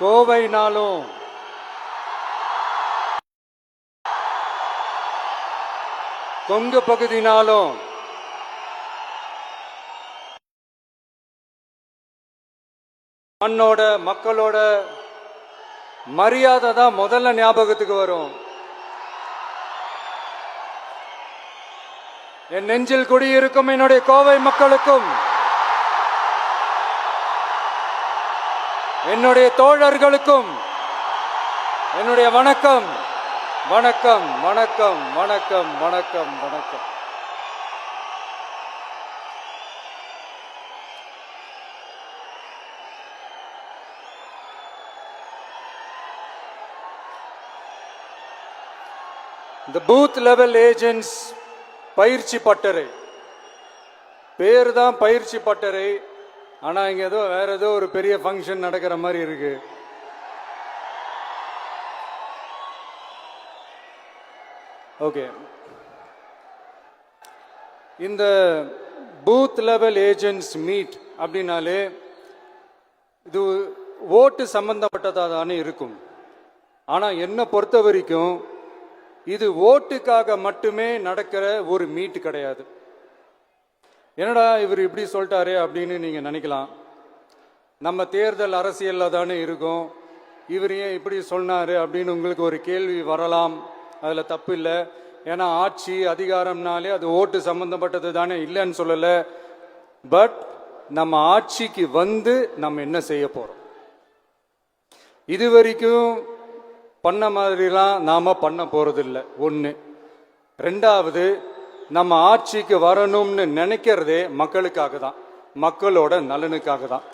கோவைனாலும் கொங்கு பகுதினாலும் மண்ணோட மக்களோட மரியாதை தான் முதல்ல ஞாபகத்துக்கு வரும். என் நெஞ்சில் குடியிருக்கும் என்னுடைய கோவை மக்களுக்கும். என்னுடைய தோழர்களுக்கும் என்னுடைய வணக்கம் வணக்கம் வணக்கம் வணக்கம் வணக்கம் வணக்கம். இந்த பூத் லெவல் ஏஜென்ட்ஸ் பயிற்சி பட்டறை. பேர் தான் பயிற்சி பட்டறை. ஆனால் இங்கே ஏதோ வேற ஏதோ ஒரு பெரிய ஃபங்க்ஷன் நடக்கிற மாதிரி இருக்கு. ஓகே இந்த பூத் லெவல் ஏஜென்ட்ஸ் மீட் அப்படின்னாலே இது ஓட்டு சம்பந்தப்பட்டதாக தானே இருக்கும். ஆனால் என்னை பொறுத்த வரைக்கும் இது ஓட்டுக்காக மட்டுமே நடக்கிற ஒரு மீட் கிடையாது. என்னடா இவர் இப்படி சொல்லிட்டாரு அப்படின்னு நீங்கள் நினைக்கலாம். நம்ம தேர்தல் அரசியலில் தானே இருக்கோம். இவர் ஏன் இப்படி சொன்னார் அப்படின்னு உங்களுக்கு ஒரு கேள்வி வரலாம். அதில் தப்பு இல்லை. ஏன்னா ஆட்சி அதிகாரம்னாலே அது ஓட்டு சம்மந்தப்பட்டது தானே இல்லைன்னு சொல்லலை. பட் நம்ம ஆட்சிக்கு வந்து நம்ம என்ன செய்ய போகிறோம் இது வரைக்கும் பண்ண மாதிரிலாம் நாம் பண்ண போகிறதில்ல ஒன்று ரெண்டாவது நம்ம ஆட்சிக்கு வரணும்னு நினைக்கிறதே மக்களுக்காக தான் மக்களோட நலனுக்காக தான்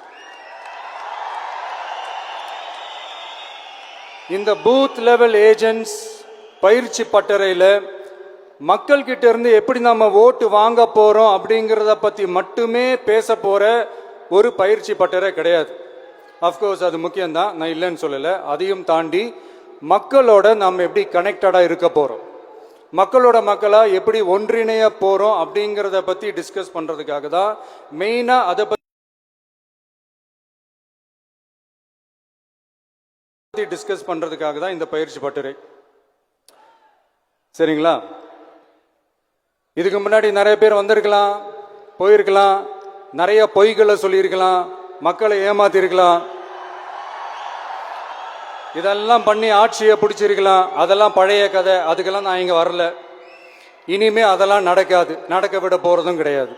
இந்த பூத் லெவல் ஏஜென்ட்ஸ் பயிற்சி பட்டறையில் மக்கள் கிட்ட இருந்து எப்படி நம்ம ஓட்டு வாங்க போறோம் அப்படிங்கிறத பத்தி மட்டுமே பேச போற ஒரு பயிற்சி பட்டறை கிடையாது. அஃப்கோர்ஸ் அது முக்கியம்தான். நான் இல்லைன்னு சொல்லலை. அதையும் தாண்டி மக்களோட நம்ம எப்படி கனெக்டடாக இருக்க போகிறோம் மக்களோட மக்களாக எப்படி ஒன்றிணைய போகிறோம் அப்படிங்கிறத பற்றி டிஸ்கஸ் பண்ணுறதுக்காக தான் மெயினாக அதை பற்றி டிஸ்கஸ் பண்ணுறதுக்காக தான் இந்த பயிற்சி பட்டுரை. சரிங்களா? இதுக்கு முன்னாடி நிறைய பேர் வந்திருக்கலாம் போயிருக்கலாம் நிறைய பொய்களை சொல்லியிருக்கலாம் மக்களை ஏமாத்திருக்கலாம் இதெல்லாம் பண்ணி ஆட்சியை பிடிச்சிருக்கலாம். அதெல்லாம் பழைய கதை. அதுக்கெல்லாம் நான் இங்கே வரல. இனிமே அதெல்லாம் நடக்காது. நடக்க விட போகிறதும் கிடையாது.